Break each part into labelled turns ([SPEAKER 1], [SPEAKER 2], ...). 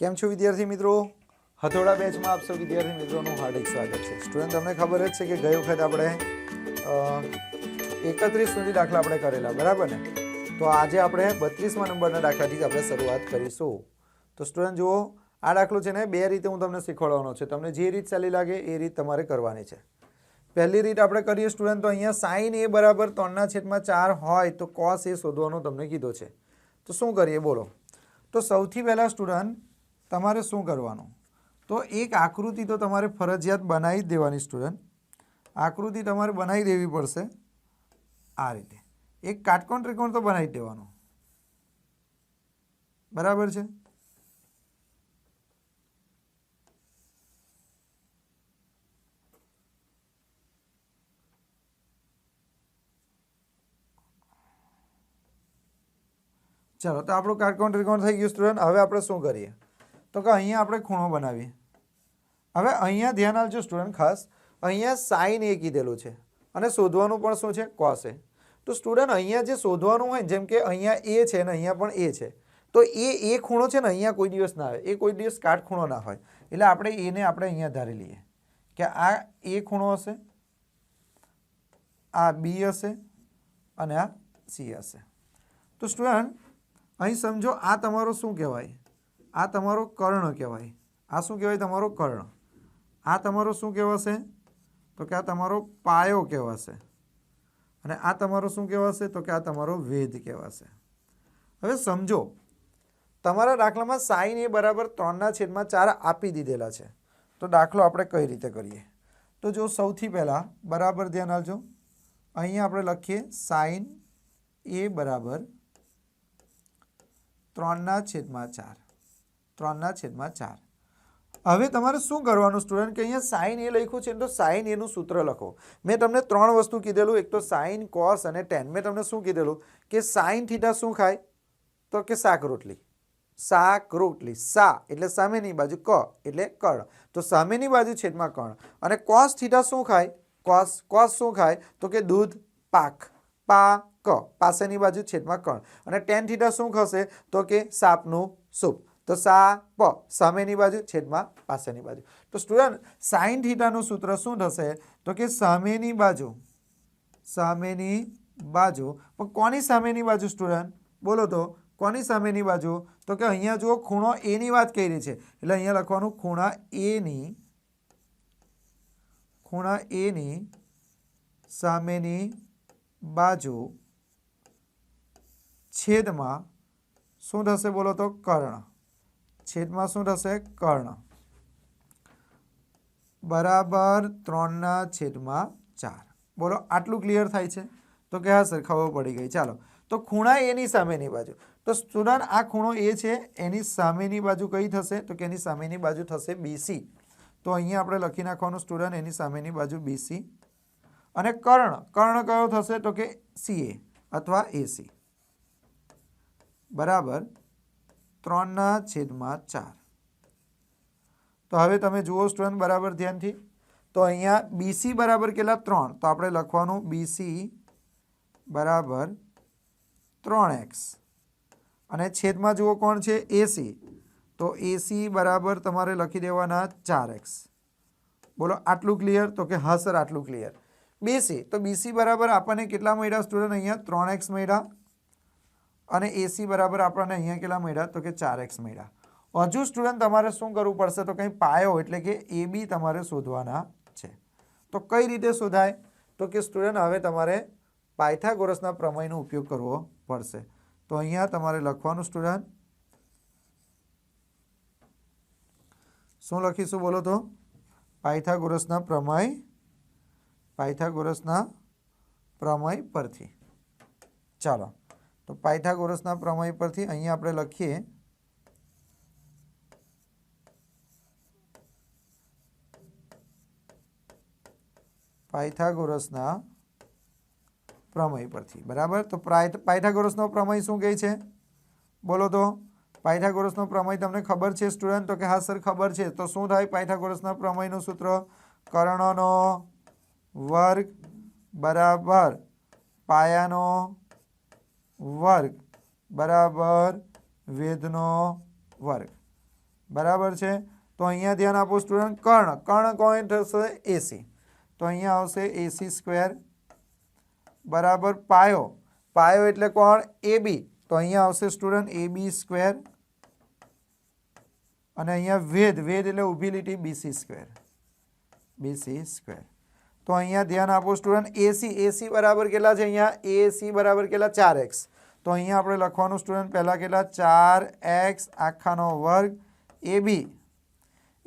[SPEAKER 1] કેમ છો વિદ્યાર્થી મિત્રો? હથોડા બેચમાં આપ સૌ વિદ્યાર્થી મિત્રોનું હાર્દિક સ્વાગત છે. સ્ટુડન્ટ, તમને ખબર જ છે કે ગઈ વખત આપણે એકત્રીસ સુધી દાખલા આપણે કરેલા, બરાબર ને? તો આજે આપણે બત્રીસમાં નંબરના દાખલાથી આપણે શરૂઆત કરીશું. તો સ્ટુડન્ટ, જુઓ, આ દાખલો છે ને બે રીતે હું તમને શીખવાડવાનો છે. તમને જે રીત ચાલી લાગે એ રીત તમારે કરવાની છે. પહેલી રીત આપણે કરીએ સ્ટુડન્ટ, તો અહીંયા સાઈન એ બરાબર ત્રણના છેદમાં ચાર હોય તો કોસ એ શોધવાનો તમને કીધો છે. તો શું કરીએ? બોલો. તો સૌથી પહેલાં સ્ટુડન્ટ તમારે શું કરવાનું? તો એક આકૃતિ તો તમારે ફરજિયાત બનાવી જ દેવાની સ્ટુડન્ટ આકૃતિ તમારે બનાવી દેવી પડશે આ રીતે. એક કાટકોણ ત્રિકોણ તો બનાવી દેવાનો. બરાબર છે? ચાલો, તો આપણું કાટકોણ ત્રિકોણ થઈ ગયું સ્ટુડન્ટ હવે આપણે શું કરીએ? તો કે અહીંયા આપણે ખૂણો બનાવીએ. હવે અહીંયા ધ્યાન આપજો સ્ટુડન્ટ ખાસ, અહીંયા સાઈન એ કીધેલું છે. અને શોધવાનું પણ શું છે? Cos A. તો સ્ટુડન્ટ અહીંયા જે શોધવાનું હોય જેમ કે અહીંયા એ છે ને અહીંયા પણ એ છે. તો એ એ ખૂણો છે ને અહીંયા કોઈ દિવસ ના આવે. એ કોઈ દિવસ કાટખૂણો ના હોય. એટલે આપણે એને આપણે અહીંયા ધારી લઈએ. કે આ એ ખૂણો હશે, આ બી હશે અને આ સી હશે. તો સ્ટુડન્ટ અહીં સમજો આ તમારો શું કહેવાય? આ તમારો કર્ણ કહેવાય. આ શું કહેવાય તમારો કર્ણ? આ તમારો શું કહેવાશે? તો કે આ તમારો પાયો કહેવાશે. અને આ તમારો શું કહેવાશે? તો કે આ તમારો વેદ કહેવાશે. હવે સમજો, તમારા દાખલામાં સાઈન એ બરાબર ત્રણના છેદમાં ચાર આપી દીધેલા છે. તો દાખલો આપણે કઈ રીતે કરીએ? તો જો સૌથી પહેલાં બરાબર ધ્યાન આપજો. અહીંયા આપણે લખીએ સાઈન એ બરાબર ત્રણના છેદમાં ચાર. ત્રણના છેદમાં ચાર. હવે તમારે શું કરવાનું સ્ટુડન્ટ કે અહીંયા સાઈન એ લખ્યું છે તો સાઈન એનું સૂત્ર લખો. મેં તમને ત્રણ વસ્તુ કીધેલું, એક તો સાઈન કોસ અને ટેન મેં તમને શું કીધેલું? કે સાઈન થીટા શું ખાય? તો કે શાક રોટલી. શાક રોટલી. સા એટલે સામેની બાજુ ક એટલે કળ. તો સામેની બાજુ છેદમાં કણ. અને કોસ થીટા શું ખાય? કોસ કોસ શું ખાય? તો કે દૂધ, પાક. પા, ક. પાસેની બાજુ છેદમાં કણ. અને ટેન થીટા શું ખસે? તો કે સાપનું સૂપ. તો સા, પ, સામેની બાજુ, છેદમાં પાસેની બાજુ. તો સ્ટુડન્ટ, સાઈન થીટાનું સૂત્ર શું થશે? તો કે સામેની બાજુ સામેની બાજુ. પણ કોની સામેની બાજુ સ્ટુડન્ટ? બોલો તો, કોની સામેની બાજુ? તો કે અહીંયા જુઓ, ખૂણો એની વાત કરી છે. એટલે અહીંયા લખવાનું ખૂણા એની ખૂણા એની સામેની બાજુ છેદમાં શું થશે બોલો તો કર્ણ. છેદમાં શું થશે? કર્ણ. બરાબર ત્રણના છેદમાં ચાર. બોલો, આટલું ક્લિયર થાય છે? તો કે હા સર, ખબર પડી ગઈ. ચાલો, તો ખૂણા એની સામેની બાજુ. તો સ્ટુડન્ટ આ ખૂણો એ છે, એની સામેની બાજુ કઈ થશે? તો કે એની સામેની બાજુ થશે બીસી તો અહીંયા આપણે લખી નાખવાનું સ્ટુડન્ટ એની સામેની બાજુ બીસી અને કર્ણ કર્ણ કયો થશે? તો કે સીએ અથવા એસી બરાબર. ત્રણના છેદમાં ચાર. તો હવે તમે જુઓ સ્ટુડન્ટ બરાબર ધ્યાનથી. તો અહીંયા બીસી બરાબર કેટલા? ત્રણ. તો આપણે લખવાનું બીસી બરાબર ત્રણ એક્સ. અને છેદમાં જુઓ કોણ છે? એસી તો એસી બરાબર તમારે લખી દેવાના ચાર એક્સ. બોલો, આટલું ક્લિયર? તો કે હા, સર, આટલું ક્લિયર. બીસી તો બીસી બરાબર આપણને કેટલા મળ્યા સ્ટુડન્ટ? અહીંયા ત્રણ એક્સ મળ્યા. અને એસી બરાબર આપણને અહીંયા કેટલા મળ્યા? તો કે ચાર એક્સ મળ્યા. હજુ સ્ટુડન્ટ તમારે શું કરવું પડશે? તો કંઈ પાયો એટલે કે એ બી તમારે શોધવાના છે. તો કઈ રીતે શોધાય? તો કે સ્ટુડન્ટ હવે તમારે પાયથાગોરસના પ્રમેયનો ઉપયોગ કરવો પડશે. તો અહીંયા તમારે લખવાનું સ્ટુડન્ટ શું લખીશું બોલો તો? પાયથાગોરસના પ્રમેય પાયથાગોરસના પ્રમેય પરથી. ચાલો. તો પાયથાગોરસના પ્રમેય પરથી અહીં આપણે લખીએ. પાયથાગોરસના પ્રમેય પરથી. બરાબર? તો પાયથાગોરસનો પ્રમેય શું કહે છે? બોલો તો. પાયથાગોરસનો પ્રમેય તમને ખબર છે, સ્ટુડન્ટ? તો કે હા, સર, ખબર છે. તો શું થાય? પાયથાગોરસના પ્રમેયનું સૂત્ર કર્ણનો વર્ગ બરાબર પાયાનો વર્ગ. બરાબર? વેદનો વર્ગ. બરાબર છે? તો અહીંયા ધ્યાન આપો સ્ટુડન્ટ કર્ણ. કર્ણ કોણ થશે એસી. તો અહીંયા આવશે એસી સ્ક્વેર બરાબર? પાયો. પાયો એટલે કોણ? એ તો અહીંયા આવશે સ્ટુડન્ટ એ બી સ્ક્વેર અને અહીંયા વેદ. વેદ એટલે ઊભી લીટી બીસી સ્ક્વેર બીસી સ્ક્વેર તો અહીંયા ધ્યાન આપો સ્ટુડન્ટ એસી એસી બરાબર કેટલા છે અહીંયા એસી બરાબર કેટલા ચાર એક્સ તો અહીંયા આપણે લખવાનું સ્ટુડન્ટ પહેલાં કેટલા ચાર એક્સ આખાનો વર્ગ એ બી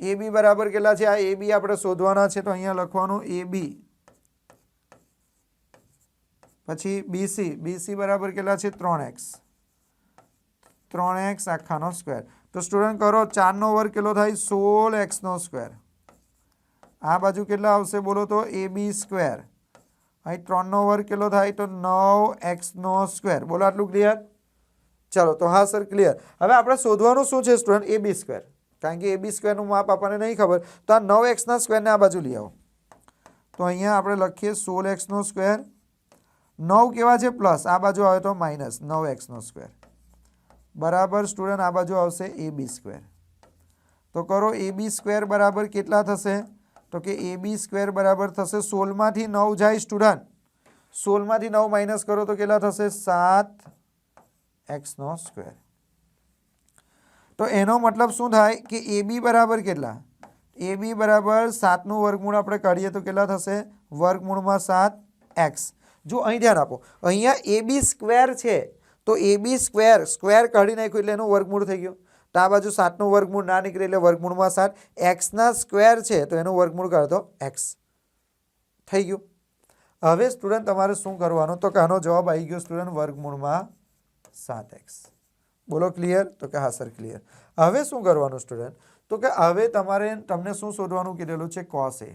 [SPEAKER 1] એ બી બરાબર કેટલા છે આ એ બી આપણે શોધવાના છે તો અહીંયા લખવાનું એ બી પછી બીસી બીસી બરાબર કેટલા છે ત્રણ એક્સ ત્રણ એક્સ આખાનો સ્ક્વેર તો સ્ટુડન્ટ કરો ચારનો વર્ગ કેટલો થાય સોળ એક્સનો સ્ક્વેર આ બાજુ કેટલા આવશે બોલો તો એ બી સ્ક્વેર. અહીં ત્રણનો વર્ગ કેટલો થાય તો નવ એક્સનો સ્ક્વેર. બોલો આટલું ક્લિયર? ચલો, તો હા સર, ક્લિયર. હવે આપણે શોધવાનું શું છે સ્ટુડન્ટ? એ બી સ્ક્વેર. કારણ કે એ બી સ્ક્વેરનું માપ આપણને નહીં ખબર. તો આ નવ એક્સના સ્ક્વેરને આ બાજુ લઈ આવો. તો અહીંયા આપણે લખીએ સોળ એક્સનો સ્ક્વેર. નવ કેવા છે? પ્લસ. આ બાજુ આવે તો માઇનસ. નવ એક્સનો સ્ક્વેર. બરાબર સ્ટુડન્ટ, આ બાજુ આવશે એ બી સ્ક્વેર. તો કરો એ બી સ્ક્વેર બરાબર કેટલા થશે? તો કે એ બી સ્ક્વેર બરાબર થશે સોળમાંથી નવ જાય સ્ટુડન્ટ. સોળમાંથી નવ માઇનસ કરો તો કેટલા થશે? સાત એક્સનો સ્ક્વેર. તો એનો મતલબ શું થાય કે એ બી બરાબર કેટલા? એ બી બરાબર સાતનું વર્ગમૂળ આપણે કાઢીએ તો કેટલા થશે? વર્ગમૂળમાં સાત એક્સ. જો અહીં ધ્યાન આપો, અહીંયા એ બી સ્ક્વેર છે, તો એ બી સ્ક્વેર સ્ક્વેર કાઢી નાખ્યું એટલે એનું વર્ગમૂળ થઈ ગયું. તો આ બાજુ સાતનું વર્ગમૂળ ના નીકળે એટલે વર્ગમૂળમાં સાત. એક્સના સ્ક્વેર છે તો એનું વર્ગમૂળ કાઢો એક્સ. થઈ ગયું. હવે સ્ટુડન્ટ તમારે શું કરવાનું? તો કે આનો જવાબ આવી ગયો સ્ટુડન્ટ વર્ગમૂળમાં સાત એક્સ. બોલો ક્લિયર? તો કે હા, સર, ક્લિયર. હવે શું કરવાનું સ્ટુડન્ટ? તો કે હવે તમારે તમને શું શોધવાનું કીધેલું છે? કોસ એ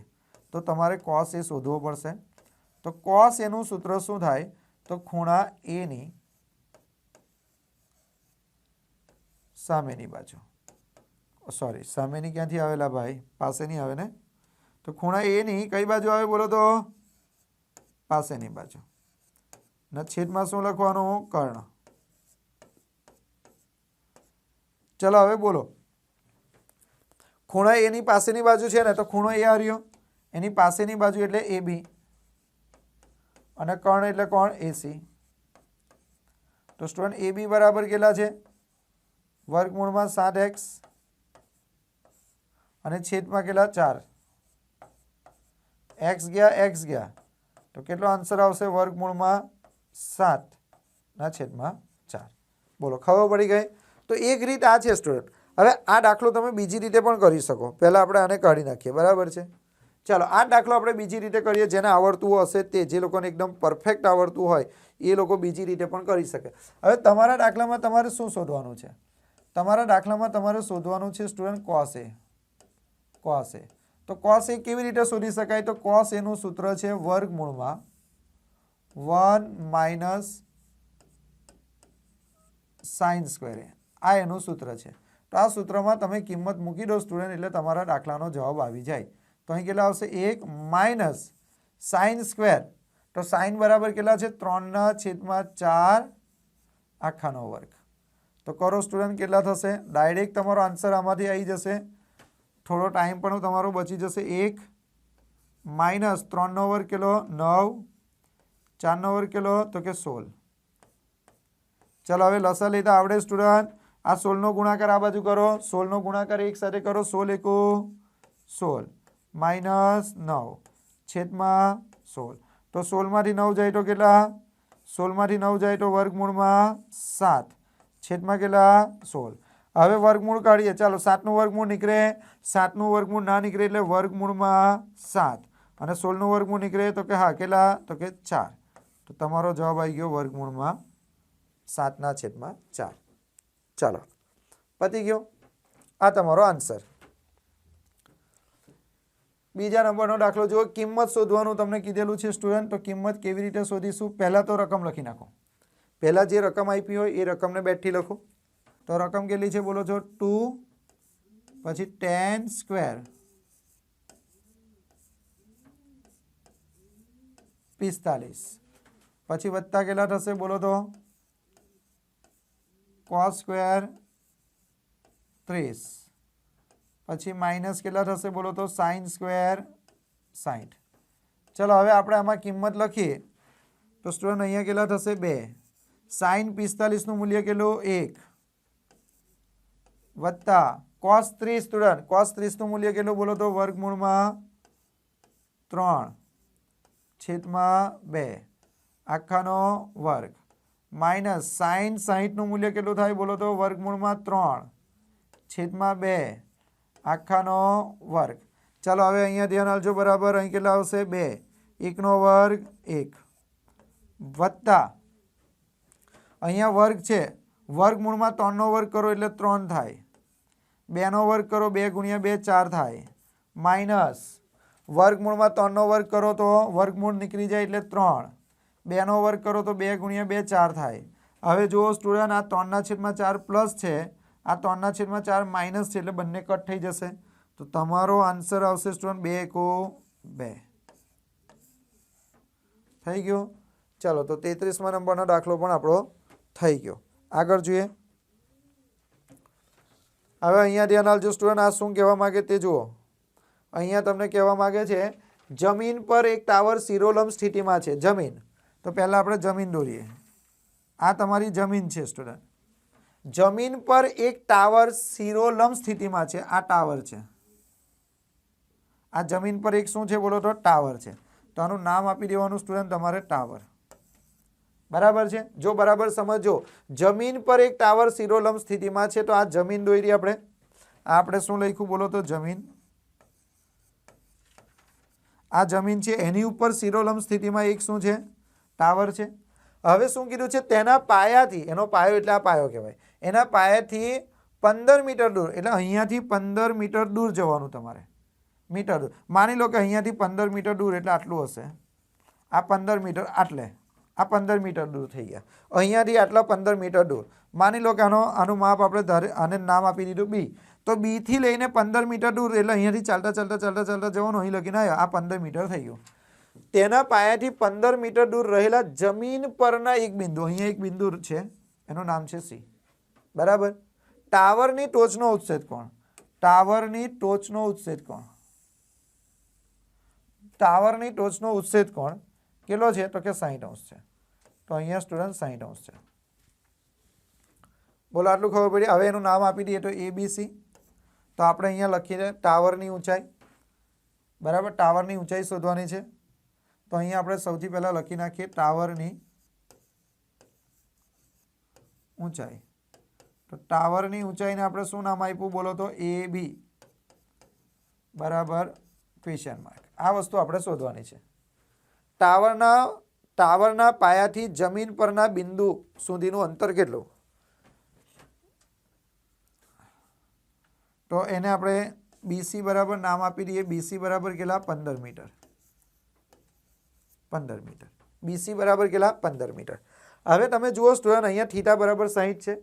[SPEAKER 1] તો તમારે કોસ એ શોધવો પડશે. તો કોસ એનું સૂત્ર શું થાય? તો ખૂણા એની સામેની બાજુ. સોરી સામેની ક્યાંથી આવેલા ભાઈ? પાસેની આવે ને? તો ખૂણા એની કઈ બાજુ આવે બોલો તો? પાસેની બાજુ. ને છેદમાં શું લખવાનું? કર્ણ. ચલો હવે બોલો. ખૂણા એની પાસેની બાજુ છે ને, તો ખૂણો એ હાર્યો એની પાસેની બાજુ એટલે એ બી. અને કર્ણ એટલે કોણ? એસી તો સ્ટુડન્ટ એ બી બરાબર કેટલા છે? વર્ગમૂળમાં સાત એક્સ અને છેદમાં કેટલા? ચાર. એક્સ ગયા એક્સ ગયા. તો કેટલો આન્સર આવશે વર્ગમૂળમાં સાત ના છેદમાં ચાર? બોલો, ખબર પડી ગઈ? તો એક રીત આ છે, સ્ટુડન્ટ. હવે આ દાખલો તમે બીજી રીતે પણ કરી શકો. પહેલાં આપણે આને કાઢી નાખીએ. બરાબર છે? ચાલો, આ દાખલો આપણે બીજી રીતે કરીએ. જેને આવડતું હશે તે, જે લોકોને એકદમ પરફેક્ટ આવડતું હોય, એ લોકો બીજી રીતે પણ કરી શકે. હવે તમારા દાખલામાં તમારે શું શોધવાનું છે? તમારા દાખલામાં તમારે શોધવાનું છે student cos A. Cos A. તો કોસ એ કેવી રીતે શોધી શકાય? તો કોસ એનું સૂત્ર છે વર્ગમૂળમાં વન માઇનસ સાઇન સ્ક્વેર આ એનું સૂત્ર છે. તો આ સૂત્રમાં તમે કિંમત મૂકી દો સ્ટુડન્ટ, એટલે તમારા દાખલાનો જવાબ આવી જાય. તો અહીં કેટલા આવશે? એક માઇનસ સાઇન સ્ક્વેર. તો સાઇન બરાબર કેટલા છે? ત્રણના છેદમાં ચાર આખાનો વર્ગ. તો કરો સ્ટુડન્ટ કેટલા થશે? ડાયરેક્ટ તમારો આન્સર આમાંથી આવી જશે. થોડો ટાઈમ પણ તમારો બચી જશે. એક માઇનસ ત્રણનો વર્ગ કેટલો? નવ. ચારનો વર્ગ કેટલો? તો કે સોળ. ચાલો, હવે લસા લેતા આવડે સ્ટુડન્ટ. આ સોળનો ગુણાકાર આ બાજુ કરો. સોળનો ગુણાકાર એક સાથે કરો. સોળ એકુ સોળ. માઇનસ નવ. છેદમાં સોળ. તો સોળમાંથી નવ જાય તો કેટલા? સોળમાંથી નવ જાય તો વર્ગમૂળમાં સાત. છેદમાં કેટલા સોળ. હવે વર્ગમૂળ કાઢીએ. ચાલો સાતનું વર્ગમૂળ નીકળે. સાતનું વર્ગમૂળ ના નીકળે એટલે વર્ગમૂળમાં સાત. અને સોળનું વર્ગમૂળ નીકળે તો કે હા, કેટલા? તો કે ચાર. તો તમારો જવાબ આવી ગયો વર્ગમૂળમાં સાતના છેદમાં ચાર. ચાલો, પતી ગયો. આ તમારો આન્સર. બીજા નંબરનો દાખલો જુઓ. કિંમત શોધવાનું તમને કીધેલું છે સ્ટુડન્ટ. તો કિંમત કેવી રીતે શોધીશું? પહેલાં તો રકમ લખી નાખો. પહેલાં જે રકમ આપી હોય એ રકમને બેઠી લખો. તો રકમ કેટલી છે બોલો છો? ટુ, પછી ટેન સ્ક્વેર. પિસ્તાલીસ. પછી વત્તા કેટલા થશે બોલો તો? કોસ સ્ક્વેર ત્રીસ. પછી માઇનસ કેટલા થશે બોલો તો? સાઇન સ્ક્વેર સાઠ ચલો, હવે આપણે આમાં કિંમત લખીએ. તો સ્ટુડન્ટ, અહીંયા કેટલા થશે? બે. સાઇન પિસ્તાલીસનું મૂલ્ય કેટલું એક વત્તા કોસ ત્રીસ સ્ટુડન્ટ કોસ ત્રીસનું મૂલ્ય કેટલું બોલો તો વર્ગમૂળમાં ત્રણ છેદમાં બે આખાનો વર્ગ માઇનસ સાઇન સાહીઠનું મૂલ્ય કેટલું થાય બોલો તો વર્ગમૂળમાં ત્રણ છેદમાં બે આખાનો વર્ગ ચાલો હવે અહીંયા ધ્યાન આપજો બરાબર અહીં કેટલા આવશે બે એકનો વર્ગ એક વત્તા અહીંયા વર્ગ છે. વર્ગમૂળમાં ત્રણનો વર્ગ કરો એટલે ત્રણ થાય. બેનો વર્ગ કરો બે ગુણ્યા બે, ચાર થાય. માઇનસ. વર્ગમૂળમાં ત્રણનો વર્ગ કરો તો વર્ગમૂળ નીકળી જાય એટલે ત્રણ. બેનો વર્ગ કરો તો બે ગુણ્યા બે, ચાર થાય. હવે જુઓ સ્ટુડન્ટ આ ત્રણના છેદમાં ચાર પ્લસ છે. આ ત્રણના છેદમાં ચાર માઇનસ છે એટલે બંને કટ થઈ જશે. તો તમારો આન્સર આવશે સ્ટુડન્ટ બે એકો બે. થઈ ગયો? ચાલો, તો તેત્રીસમાં નંબરનો દાખલો પણ આપણો થઈ ગયો. આગળ જોઈએ. હવે અહીંયા ધ્યાન આલજો સ્ટુડન્ટ આ શું કહેવા માગે તે જુઓ. અહીંયા તમને કહેવા માગે છે, જમીન પર એક ટાવર સિરોલમ સ્થિતિમાં છે. જમીન. તો પહેલાં આપણે જમીન દોરીએ. આ તમારી જમીન છે સ્ટુડન્ટ જમીન પર એક ટાવર સિરોલમ સ્થિતિમાં છે. આ ટાવર છે. આ જમીન પર એક શું છે? બોલો તો ટાવર છે. તો આનું નામ આપી દેવાનું સ્ટુડન્ટ તમારે ટાવર બરાબર છે? જો બરાબર સમજો, જમીન પર એક ટાવર શિરોલંબ સ્થિતિમાં છે, તો આ જમીન દોરી આપણે. આપણે શું લખ્યું? બોલો તો, જમીન. આ જમીન છે, એની ઉપર શિરોલંબ સ્થિતિમાં એક શું છે? ટાવર છે. હવે શું કીધું છે? તેના પાયાથી, એનો પાયો એટલે આ પાયો કહેવાય. એના પાયાથી પંદર મીટર દૂર, એટલે અહીંયાથી પંદર મીટર દૂર જવાનું તમારે. મીટર દૂર. માની લો કે અહીંયાથી પંદર મીટર દૂર, એટલે આટલું હશે. આ પંદર મીટર આટલે. આ પંદર મીટર દૂર થઈ ગયા. અહીંયાથી આટલા પંદર મીટર દૂર. માની લો કે આનો, આનું માપ આપણે ધારે, આને નામ આપી દીધું બી તો બીથી લઈને પંદર મીટર દૂર, એટલે અહીંયાથી ચાલતા ચાલતા ચાલતા ચાલતા જવાનું, અહીં લખીને આવ્યો. આ પંદર મીટર થઈ ગયું. તેના પાયાથી પંદર મીટર દૂર રહેલા જમીન પરના એક બિંદુ. અહીંયા એક બિંદુ છે. એનું નામ છે સી બરાબર? ટાવરની ટોચનો ઉચ્છેદ કોણ? ટાવરની ટોચનો ઉચ્છેદ કોણ? ટાવરની ટોચનો ઉચ્છેદ કોણ? કેટલો છે? તો કે સાહીઠ અંશ છે. તો અહીંયા સ્ટુડન્ટ સાહીઠ અંશ છે. બોલો, આટલું ખબર પડી. હવે એનું નામ આપી દઈએ તો એ તો આપણે અહીંયા લખી દે ટાવરની ઊંચાઈ. બરાબર? ટાવરની ઊંચાઈ શોધવાની છે. તો અહીંયા આપણે સૌથી પહેલાં લખી નાખીએ ટાવરની ઊંચાઈ. તો ટાવરની ઊંચાઈને આપણે શું નામ આપ્યું? બોલો તો એ બરાબર? ક્વેશ્ચન માર્ક આ વસ્તુ આપણે શોધવાની છે. ટાવરના ટાવરના પાયાથી જમીન પરના બિંદુ સુધીનું અંતર કેટલું? તો એને આપણે બીસી બરાબર નામ આપી દઈએ. બીસી બરાબર કેટલા? પંદર મીટર. પંદર મીટર. બીસી બરાબર કેટલા? પંદર મીટર. હવે તમે જુઓ સ્ટુડન્ટ અહીંયા થીટા બરાબર સાહીઠ છે.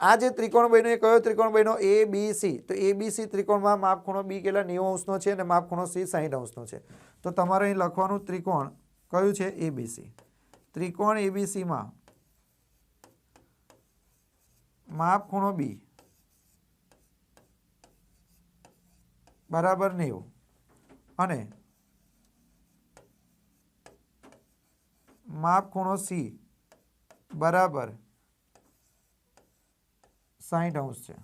[SPEAKER 1] આ જે ત્રિકોણ બન્યો એ કયો ત્રિકોણ બન્યો? એ બી સી તો એ બી સી ત્રિકોણમાં માપ ખૂણો બી કેટલા? નેવું અંશનો છે અને માપખૂણો સી સાહીઠ અંશનો છે. તો તમારે અહીં લખવાનું ત્રિકોણ કયું છે? એબીસી ત્રિકોણ એબીસીમાં માપ ખૂણો બી બરાબર નેવું. અને માપ ખૂણો સી બરાબર સાહીઠ અંશ છે.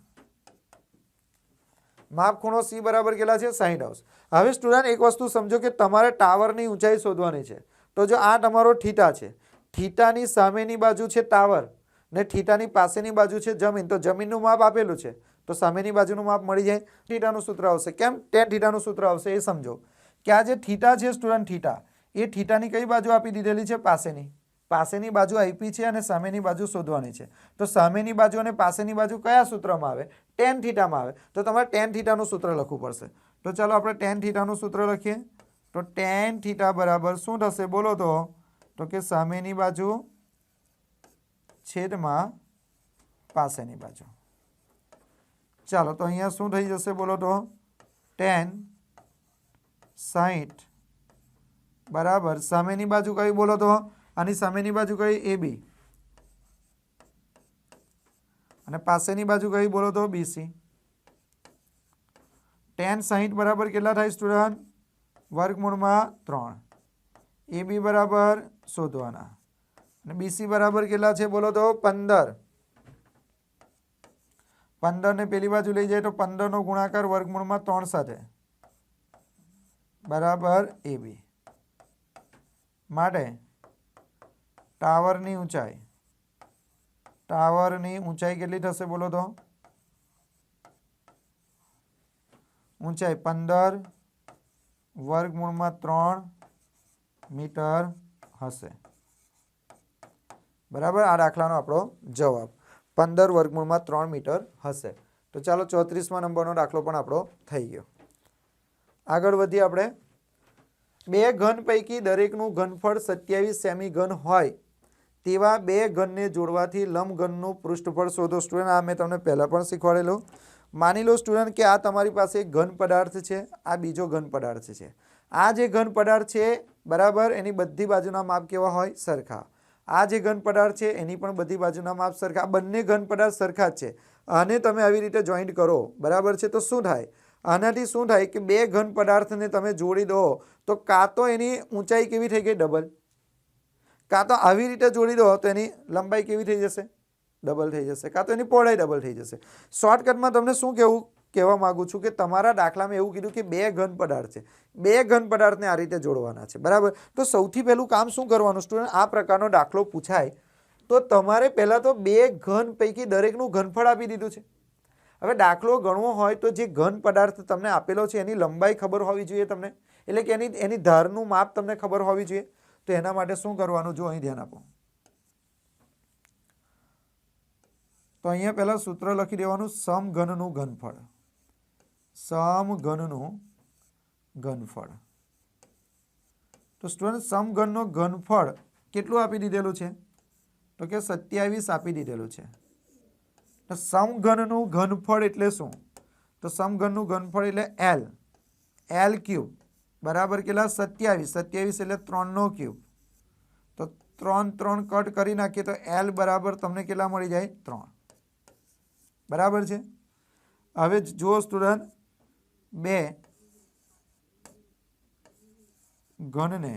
[SPEAKER 1] માપ ખૂણો સી બરાબર કેટલા છે? સાહીઠ અંશ. હવે સ્ટુડન્ટ એક વસ્તુ સમજો કે તમારે ટાવરની ઊંચાઈ શોધવાની છે. તો જો આ તમારો ઠીટા છે. ઠીટાની સામેની બાજુ છે ટાવર ને ઠીટાની પાસેની બાજુ છે જમીન. તો જમીનનું માપ આપેલું છે. તો સામેની બાજુનું માપ મળી જાય. થીટાનું સૂત્ર આવશે કેમ? ટેન ઠીટાનું સૂત્ર આવશે એ સમજો. કે આ જે થીટા છે સ્ટુડન્ટ થીટા, એ ઠીટાની કઈ બાજુ આપી દીધેલી છે? પાસેની. પાસેની બાજુ આપી છે અને સામેની બાજુ શોધવાની છે. તો સામેની બાજુ અને પાસેની બાજુ કયા સૂત્રમાં આવે? ટેન થીટામાં આવે. તો તમારે ટેન થીટાનું સૂત્ર લખવું પડશે. તો ચાલો આપણે ટેન થીટાનું સૂત્ર લખીએ. તો ટેન થીટા બરાબર શું થશે? બોલો તો. તો કે સામેની બાજુ છેદમાં પાસેની બાજુ. ચાલો, તો અહીંયા શું થઈ જશે? બોલો તો. ટેન સાહીઠ બરાબર. સામેની બાજુ કઈ? બોલો તો. આની સામેની બાજુ કઈ? એ બી અને પાસેની બાજુ કઈ? બોલો તો બીસી ટેન સાહીઠ બરાબર કેટલા થાય સ્ટુડન્ટ વર્ગમૂળમાં ત્રણ. એ બી બરાબર શોધવાના. અને બીસી બરાબર કેટલા છે બોલો તો પંદર. પંદરને પેલી બાજુ લઈ જાય તો પંદરનો ગુણાકાર વર્ગમૂળમાં ત્રણ સાથે. બરાબર એ બી. માટે ટાવરની ઊંચાઈ. ટાવરની ઊંચાઈ કેટલી થશે બોલો તો? ઊંચાઈ પંદર વર્ગમૂળમાં ત્રણ મીટર હશે. બરાબર? આ દાખલાનો આપણો જવાબ. પંદર વર્ગમૂળમાં ત્રણ મીટર હશે. તો ચાલો ચોત્રીસમાં નંબરનો દાખલો પણ આપણો થઈ ગયો. આગળ વધીએ આપણે. બે ઘન પૈકી દરેકનું ઘનફળ સત્યાવીસ સેમી ઘન હોય તેવા બે ઘનને જોડવાથી લંબઘનનું પૃષ્ઠફળ શોધો. સ્ટુડન્ટ, આ મેં તમને પહેલાં પણ શીખવાડેલું. માની લો સ્ટુડન્ટ કે આ તમારી પાસે ઘન પદાર્થ છે, આ બીજો ઘન પદાર્થ છે. આ જે ઘન પદાર્થ છે, બરાબર, એની બધી બાજુના માપ કેવા હોય? સરખા. આ જે ઘન પદાર્થ છે, એની પણ બધી બાજુના માપ સરખા. બંને ઘન પદાર્થ સરખા જ છે. આને તમે આવી રીતે જોઈન્ટ કરો. બરાબર છે? તો શું થાય? આનાથી શું થાય કે બે ઘન પદાર્થને તમે જોડી દો, તો કાં તો એની ઊંચાઈ કેવી થઈ ગઈ? ડબલ. કાં તો આવી રીતે જોડી દો, તો એની લંબાઈ કેવી થઈ જશે? ડબલ થઈ જશે. કાં તો એની પહોળાઈ ડબલ થઈ જશે. શોર્ટકટમાં તમને શું કહેવું કહેવા માગું છું કે તમારા દાખલામાં એવું કીધું કે બે ઘન પદાર્થ છે. બે ઘન પદાર્થને આ રીતે જોડવાના છે. બરાબર? તો સૌથી પહેલું કામ શું કરવાનું? સ્ટુડન્ટ, આ પ્રકારનો દાખલો પૂછાય, તો તમારે પહેલાં તો બે ઘન પૈકી દરેકનું ઘનફળ આપી દીધું છે. હવે દાખલો ગણવો હોય તો જે ઘન પદાર્થ તમને આપેલો છે, એની લંબાઈ ખબર હોવી જોઈએ તમને. એટલે કે એની એની ધારનું માપ તમને ખબર હોવી જોઈએ. તો એના માટે શું કરવાનું? જો અહીં ધ્યાન આપો. તો અહીંયા પહેલાં સૂત્ર લખી દેવાનું સમઘનનું ઘનફળ. સમઘનનું ઘનફળ. તો સ્ટુડન્ટ સમઘનનો ઘનફળ કેટલું આપી દીધેલું છે? તો કે સત્યાવીસ આપી દીધેલું છે. તો સમઘનનું ઘનફળ એટલે શું? તો સમઘનનું ઘનફળ એટલે એલ એલ ક્યુબ બરાબર કેટલા? સત્યાવીસ. સત્યાવીસ એટલે ત્રણનો ક્યુબ તો ત્રણ ત્રણ કટ કરી નાખીએ તો એલ બરાબર તમને કેટલા મળી જાય? ત્રણ. બરાબર છે? હવે જુઓ સ્ટુડન્ટ, બે ઘનને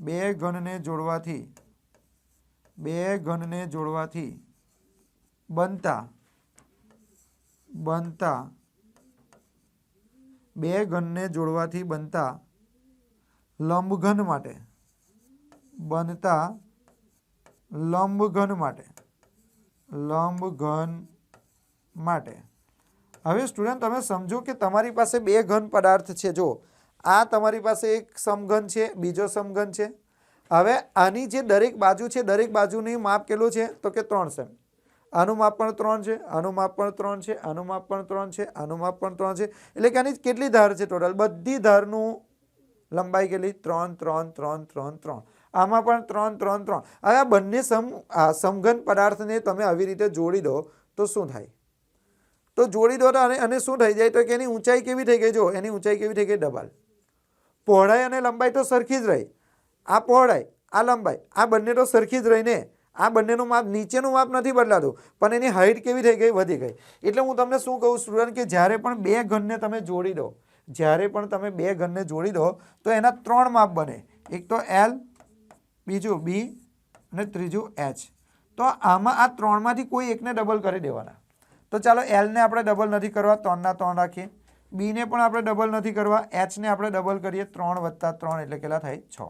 [SPEAKER 1] બે ઘનને જોડવાથી, બે ઘનને જોડવાથી બનતા બનતા, બે ઘનને જોડવાથી બનતા લંબઘન માટે, બનતા લંબઘન માટે. લંબઘન માટે. હવે સ્ટુડન્ટ, તમે સમજો કે તમારી પાસે બે ઘન પદાર્થ છે. જો, આ તમારી પાસે એક સમઘન છે, બીજો સમઘન છે. હવે આની જે દરેક બાજુ છે, દરેક બાજુની માપ કેટલું છે? તો કે ત્રણ સેમ. આનું માપ પણ ત્રણ છે, આનું માપ પણ ત્રણ છે, આનું માપ પણ ત્રણ છે, આનું માપ પણ ત્રણ છે. એટલે કે આની કેટલી ધાર છે ટોટલ બધી ધારનું લંબાઈ કેટલી? ત્રણ ત્રણ ત્રણ ત્રણ ત્રણ. આમાં પણ ત્રણ ત્રણ ત્રણ. હવે આ બંને સમ સમઘન પદાર્થને તમે આવી રીતે જોડી દો તો શું થાય? તો જોડી દો અને અને શું થઈ જાય? તો કે એની ઊંચાઈ કેવી થઈ ગઈ? જો, એની ઊંચાઈ કેવી થઈ ગઈ? ડબલ. પહોળાઈ અને લંબાઈ તો સરખી જ રહી. આ પહોળાઈ, આ લંબાઈ, આ બંને તો સરખી જ રહીને આ બંનેનું માપ નીચેનું માપ નથી બદલાતું, પણ એની હાઇટ કેવી થઈ ગઈ? વધી ગઈ. એટલે હું તમને શું કહું સ્ટુડન્ટ કે જ્યારે પણ બે ઘનને તમે જોડી દો, જ્યારે પણ તમે બે ઘનને જોડી દો, તો એના ત્રણ માપ બને. એક તો એલ બીજું બી અને ત્રીજું એચ તો આમાં આ ત્રણમાંથી કોઈ એકને ડબલ કરી દેવાના. તો ચાલો એલને આપણે ડબલ નથી કરવા, ત્રણના ત્રણ રાખીએ. બીને પણ આપણે ડબલ નથી કરવા એચને આપણે ડબલ કરીએ, ત્રણ વત્તા ત્રણ એટલે કેટલા થાય? છ.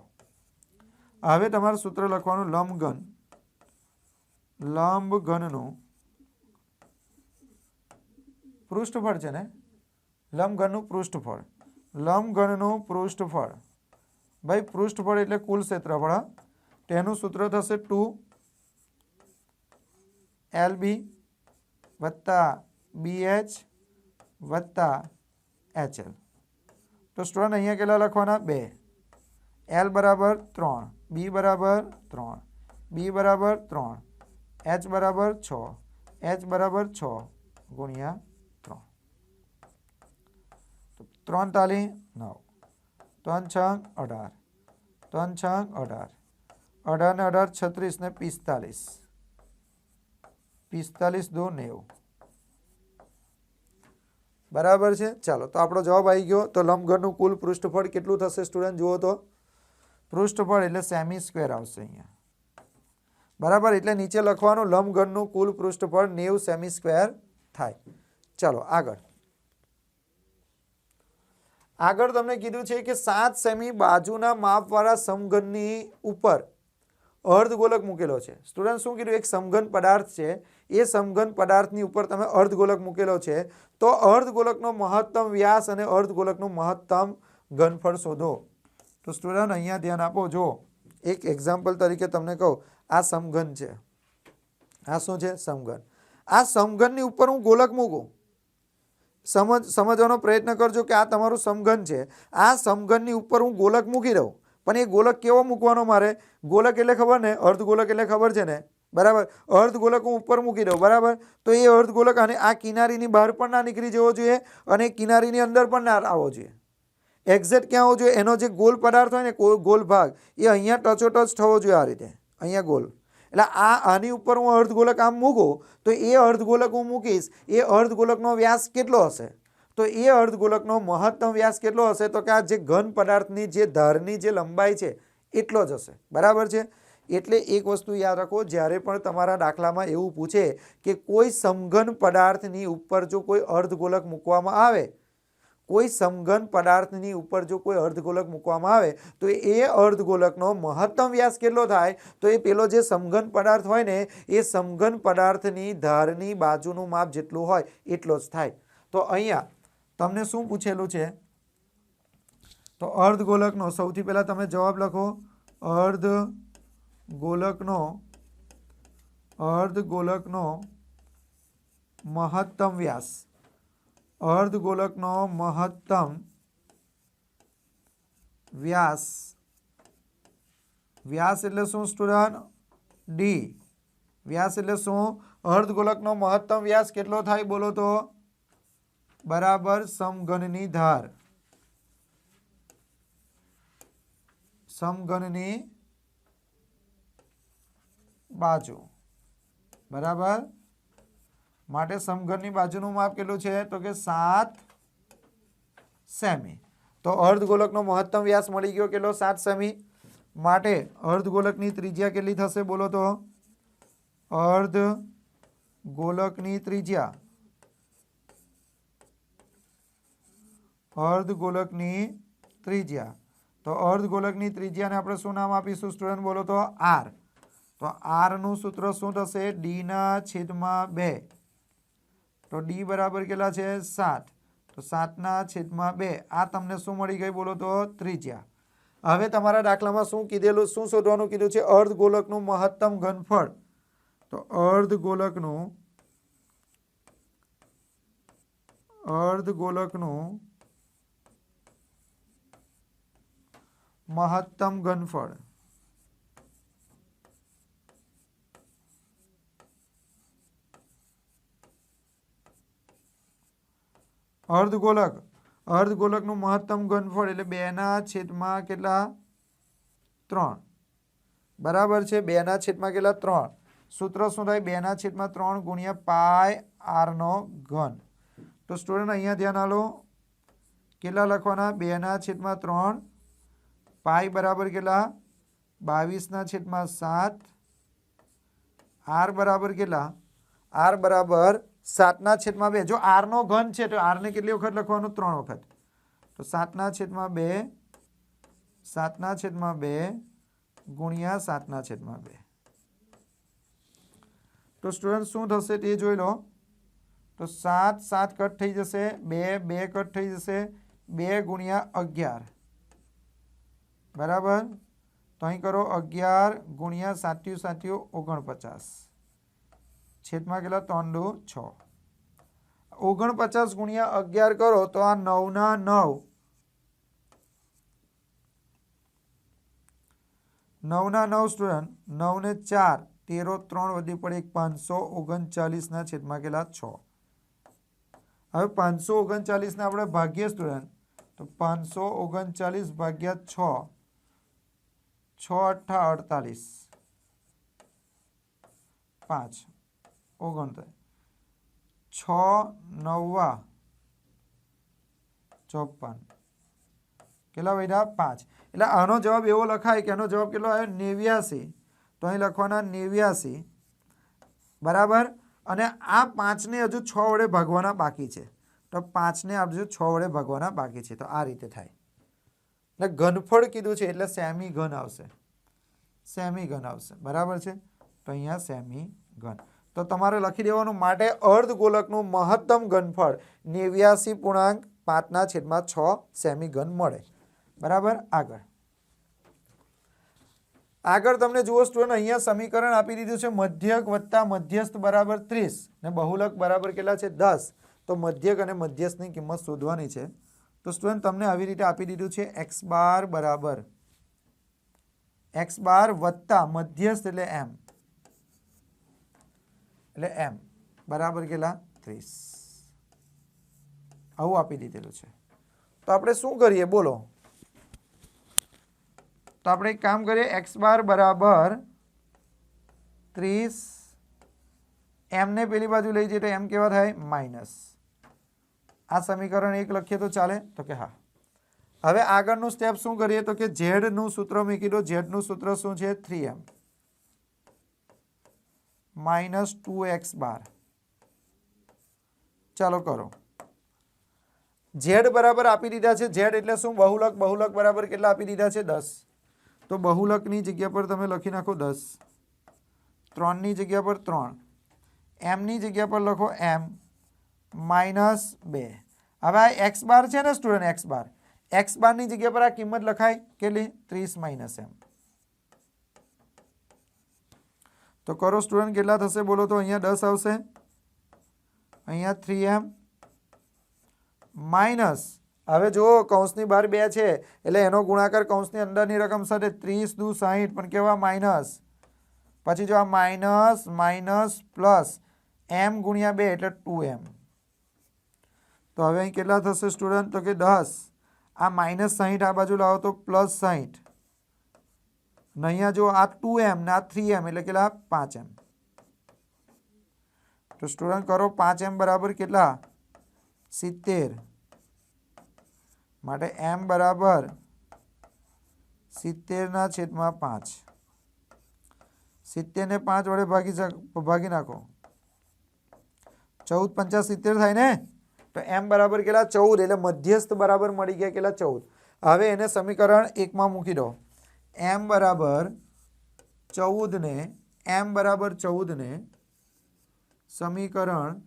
[SPEAKER 1] હવે તમારું સૂત્ર લખવાનું લંબઘન. લંબઘનનું પૃષ્ઠફળ છે ને? લંબઘનનું પૃષ્ઠફળ. લંબઘનનું પૃષ્ઠફળ. ભાઈ, પૃષ્ઠફળ એટલે કુલ ક્ષેત્રફળ. તેનું સૂત્ર થશે ટુ એલ બી વત્તા બી એચ વત્તા એચ એલ. તો સ્ટુડન્ટ અહીંયા કેટલા લખવાના? બે. એલ બરાબર ત્રણ. બી બરાબર ત્રણ. બી બરાબર ત્રણ. એચ બરાબર છ. એચ બરાબર છ ગુણ્યા ત્રણ. ત્રણ તાલી નવ. ત્રણ છ અઢાર. ત્રણ છ અઢાર. અઢાર ને અઢાર છત્રીસ ને પિસ્તાલીસ. પિસ્તાલીસ દો નેવું. બરાબર છે? ચાલો, તો આપણો જવાબ આવી ગયો. તો લંબઘનનું કુલ પૃષ્ઠફળ કેટલું થશે સ્ટુડન્ટ? જુઓ તો. પૃષ્ઠફળ એટલે સેમી સ્ક્વેર આવશે અહીંયા. બરાબર? એટલે નીચે લખવાનું લંબઘનનું કુલ પૃષ્ઠફળ નેવું સેમી સ્ક્વેર થાય. ચાલો, આગળ. આગળ તમને કીધું છે કે સાત સેમી બાજુના માપવાળા સમઘનની ઉપર અર્ધગોલક મૂકેલો છે. સ્ટુડન્ટ શું કીધું? એક સમઘન પદાર્થ છે. એ સમઘન પદાર્થની ઉપર તમે અર્ધગોલક મૂકેલો છે. તો અર્ધગોલકનો મહત્તમ વ્યાસ અને અર્ધગોલકનું મહત્તમ ઘનફળ શોધો. તો સ્ટુડન્ટ અહીંયા ધ્યાન આપો. જો, એક એક્ઝામ્પલ તરીકે તમને કહું. આ સમઘન છે. આ શું છે? સમઘન. આ સમઘનની ઉપર હું ગોલક મૂકું. સમજ, સમજવાનો પ્રયત્ન કરજો કે આ તમારું સમઘન છે. આ સમઘનની ઉપર હું ગોલક મૂકી દઉં. પણ એ ગોલક કેવો મૂકવાનો મારે? ગોલક એટલે ખબર ને? અર્ધગોલક એટલે ખબર છે ને? બરાબર? અર્ધગોલક હું ઉપર મૂકી દઉં, બરાબર? તો એ અર્ધગોલક અને આ કિનારીની બહાર પણ ના નીકળી જવો જોઈએ અને કિનારીની અંદર પણ ના આવવો જોઈએ. એક્ઝેક્ટ ક્યાં હોવો જોઈએ? એનો જે ગોલ પદાર્થ હોય ને ગોલ ભાગ, એ અહીંયા ટચો ટચ થવો જોઈએ આ રીતે. અહીંયા ગોલ. એટલે આ, આની ઉપર હું અર્ધગોલક આમ મૂકું, તો એ અર્ધગોલક હું મૂકીશ, એ અર્ધગોલકનો વ્યાસ કેટલો હશે? તો એ અર્ધગોલકનો મહત્તમ વ્યાસ કેટલો હશે? તો કે આ જે ઘન પદાર્થની જે ધારની જે લંબાઈ છે, એટલો જ હશે. બરાબર છે? એટલે એક વસ્તુ યાદ રાખો, જ્યારે પણ તમારા દાખલામાં એવું પૂછે કે કોઈ સમઘન પદાર્થની ઉપર જો કોઈ અર્ધગોલક મૂકવામાં આવે, કોઈ સમઘન પદાર્થની ઉપર જો કોઈ અર્ધગોલક મૂકવામાં આવે, તો એ અર્ધગોલકનો મહત્તમ વ્યાસ કેટલો થાય? તો એ પેલો જે સમઘન પદાર્થ હોય ને, એ સમઘન પદાર્થની ધારની બાજુનું માપ જેટલું હોય, એટલો જ થાય. તો અહીંયા તમને શું પૂછેલું છે? તો અર્ધ ગોલકનો સૌથી પહેલાં તમે જવાબ લખો. અર્ધ ગોલકનો અર્ધ ગોલકનો મહત્તમ વ્યાસ. અર્ધ ગોલકનો મહત્તમ વ્યાસ. વ્યાસ એટલે શું, સ્ટુડન્ટ? ડી. વ્યાસ એટલે શું? અર્ધ ગોલકનો મહત્તમ વ્યાસ કેટલો થાય? બોલો તો. બરાબર સમઘનની ધાર. સમઘનની બાજુ. બરાબર? માટે સમઘનની બાજુનું માપ કેટલું છે? તો કે સાત સેમી. તો અર્ધગોલકનો મહત્તમ વ્યાસ મળી ગયો કેટલો? સાત સેમી. માટે અર્ધગોલકની ત્રિજ્યા કેટલી થશે? બોલો તો. અર્ધ ગોલકની ત્રિજ્યા. અર્ધગોલકની ત્રિજ્યા. તો અર્ધગોલકની ત્રિજ્યાને આપણે શું નામ આપીશું સ્ટુડન્ટ બોલો તો આર. તો આરનું સૂત્ર શું થશે? ડીના છેદમાં બે. તો ડી બરાબર કેટલા છે? સાત. તો સાતના છેદમાં બે. આ તમને શું મળી ગઈ? બોલો તો ત્રિજ્યા. હવે તમારા દાખલામાં શું કીધેલું? શું શોધવાનું કીધું છે? અર્ધગોલકનું મહત્તમ ઘનફળ. તો અર્ધગોલકનું અર્ધગોલકનું મહત્તમ ઘનફળ. અર્ધગોલક. અર્ધગોલકનું મહત્તમ ઘનફળ એટલે બેના છેદમાં કેટલા? ત્રણ. બરાબર છે, બેના છેદમાં કેટલા? ત્રણ. સૂત્ર શું થાય? બેના છેદમાં ત્રણ ગુણ્યા પાય આરનો ઘન. તો સ્ટુડન્ટ અહીંયા ધ્યાન આલો કેટલા લખવાના? બેના છેદમાં ત્રણ. પાય બરાબર કેટલા? બાવીસના છેદમાં સાત. આર બરાબર કેટલા? આર બરાબર સાતના છેદમાં બે. જો આરનો ઘન છે, તો આરને કેટલી વખત લખવાનું? ત્રણ વખત. તો સાતના છેદમાં બે, સાતના છેદમાં બે ગુણ્યા સાતના છેદમાં બે. તો સ્ટુડન્ટ શું થશે તે જોઈ લો. તો સાત સાત કટ થઈ જશે, બે બે કટ થઈ જશે, બે ગુણ્યા અગિયાર. બરાબર? તો અહીં કરો અગિયાર ગુણ્યા સાત્યુ સાત્યુ ઓગણપચાસ. છેદમાં કેટલા? ત્રણ દુ છ. ઓગણપચાસ ગુણ્યા અગિયાર કરો તો આ નવના નવ. નવના નવ સ્ટુડન્ટ નવને ચાર, તેરો ત્રણ વધી પડે એક પાંચસો ઓગણચાલીસના છેદમાં કેટલા? છ. હવે પાંચસો ઓગણચાલીસને આપણે ભાગ્ય સ્ટુડન્ટ તો પાંચસો ઓગણચાલીસ ભાગ્યા છ છ અઠ્ઠા અડતાલીસ. પાંચ. ઓગણત્રીસ. છ નવ્વા. ચોપન. કેટલા વધ્યા પાંચ. એટલે આનો જવાબ એવો લખાય કે આનો જવાબ કેટલો આવ્યો નેવ્યાસી. તો અહીં લખવાના નેવ્યાસી. બરાબર? અને આ પાંચને હજુ છ વડે ભાગવાના બાકી છે. તો પાંચને હજુ છ વડે ભાગવાના બાકી છે. તો આ રીતે થાય. એટલે ઘનફળ કીધું છે એટલે સેમી ઘન આવશે. સેમી ઘન આવશે. બરાબર છે? તો અહીંયા સેમી ઘન તો તમારે લખી દેવાનું માટે અર્ધગોલકનું મહત્તમ ઘનફળ નેવ્યાસી પૂર્ણાંક પાંચના છેદમાં છ સેમી ઘન મળે. બરાબર? આગળ. આગળ તમને જુઓ સ્ટુડન્ટ અહીંયા સમીકરણ આપી દીધું છે મધ્યક વત્તા મધ્યસ્થ બરાબર ત્રીસ ને બહુલક બરાબર કેટલા છે? દસ. તો મધ્યક અને મધ્યસ્થની કિંમત શોધવાની છે. તો સ્ટુડન્ટ તમને આવી રીતે આપી દીધું છે એક્સ બાર બરાબર. એક્સ બાર વત્તા મધ્યસ્થ એટલે એમ એટલે એમ બરાબર કેટલા? ત્રીસ. આવું આપી દીધેલું છે. તો આપણે શું કરીએ? બોલો. તો આપણે એક કામ કરીએ. એક્સ બાર બરાબર ત્રીસ. એમને પેલી બાજુ લઈ જઈએ તો એમ કેવા થાય? માઇનસ આ સમીકરણ એક લખીએ તો ચાલે? તો કે હા. હવે આગળનું સ્ટેપ શું કરીએ? તો કે ઝેડનું સૂત્ર મૂકી દો. ઝેડનું સૂત્ર શું છે? Three M minus two x બાર. ચાલો કરો. ઝેડ બરાબર આપી દીધા છે. ઝેડ એટલે શું? બહુલક. બહુલક બરાબર કેટલા આપી દીધા છે? દસ. તો બહુલકની જગ્યા પર તમે લખી નાખો દસ. ત્રણની જગ્યા પર ત્રણ. એમની જગ્યા પર લખો એમ. માઇનસ બે. હવે આ એક્સ બાર છે ને સ્ટુડન્ટ એક્સ બાર. એક્સ બારની જગ્યા પર આ કિંમત લખાય કેટલી? ત્રીસ માઇનસ એમ. તો કરો સ્ટુડન્ટ કેટલા થશે બોલો તો અહીંયા દસ આવશે. અહીંયા થ્રી એમ. માઇનસ. હવે જુઓ, કૌંસની બહાર બે છે, એટલે એનો ગુણાકાર કૌંસની અંદરની રકમ સાથે ત્રીસ દુ સાહીઠ, પણ કેવા? માઇનસ. પછી જો આ માઇનસ માઇનસ, પ્લસ, એમ ગુણ્યા બે, એટલે ટુ એમ. તો હવે અહીં કેટલા થશે સ્ટુડન્ટ તો કે દસ. આ માઇનસ સાહીઠ આ બાજુ લાવો તો પ્લસ સાહીઠ. ને અહીંયા જો આ ટુ એમ ને આ થ્રી એમ એટલે કેટલા? પાંચ એમ તો સ્ટુડન્ટ કરો પાંચ એમ બરાબર કેટલા? સિત્તેર. માટે એમ બરાબર સિત્તેરના છેદમાં પાંચ. સિત્તેરને પાંચ વડે ભાગી શક- ભાગી નાખો. ચૌદ પંચા સિત્તેર થાય ને? તો એમ બરાબર કેટલા? ચૌદ. એટલે મધ્યસ્થ બરાબર મળી ગયા કેટલા? ચૌદ. હવે એને સમીકરણ એકમાં મૂકી દો. એમ બરાબર ચૌદને એમ બરાબર ચૌદને સમીકરણ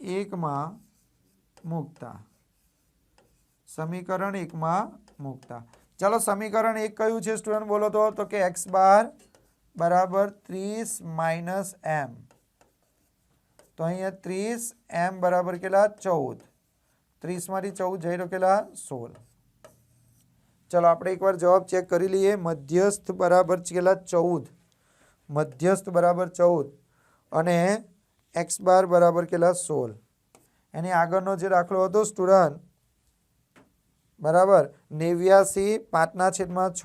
[SPEAKER 1] એકમાં મૂકતા. સમીકરણ એકમાં મૂકતા. ચાલો સમીકરણ એક કયું છે સ્ટુડન્ટ? બોલો તો કે એક્સ બાર બરાબર ત્રીસ માઇનસ એમ. તો અહીંયા ત્રીસ, એમ બરાબર કેટલા? ચૌદ. ત્રીસમાંથી ચૌદ જઈ રહ્યો સોળ. ચલો, આપણે એકવાર જવાબ ચેક કરી લઈએ. મધ્યસ્થ બરાબર કેટલા? ચૌદ. મધ્યસ્થ બરાબર ચૌદ. અને એક્સ બાર બરાબર કેટલા? સોળ. એની આગળનો જે દાખલો હતો, સ્ટુડન્ટ, બરાબર? નેવ્યાસી પાંચના છેદમાં છ.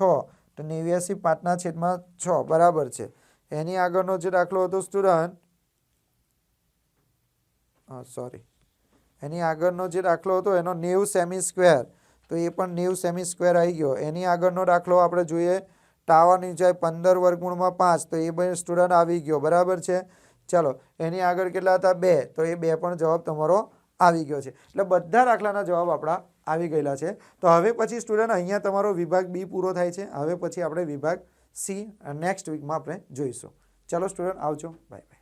[SPEAKER 1] તો નેવ્યાસી પાંચના છેદમાં છ બરાબર છે. એની આગળનો જે દાખલો હતો, સ્ટુડન્ટ સોરી એની આગળનો જે દાખલો હતો, એનો નેવ સેમી સ્ક્વેર તો એ પણ નેવ સેમી સ્ક્વેર આવી ગયો. એની આગળનો દાખલો આપણે જોઈએ ટાવરની ઊંચાઈ પંદર વર્ગુણમાં પાંચ, તો એ બંને સ્ટુડન્ટ આવી ગયો. બરાબર છે? ચાલો, એની આગળ કેટલા હતા? બે, તો એ બે પણ જવાબ તમારો આવી ગયો છે. એટલે બધા દાખલાના જવાબ આપણા આવી ગયેલા છે. તો હવે પછી સ્ટુડન્ટ, અહીંયા તમારો વિભાગ બી પૂરો થાય છે. હવે પછી આપણે વિભાગ સી, નેક્સ્ટ વીકમાં આપણે જોઈશું. ચાલો સ્ટુડન્ટ, આવજો. Bye bye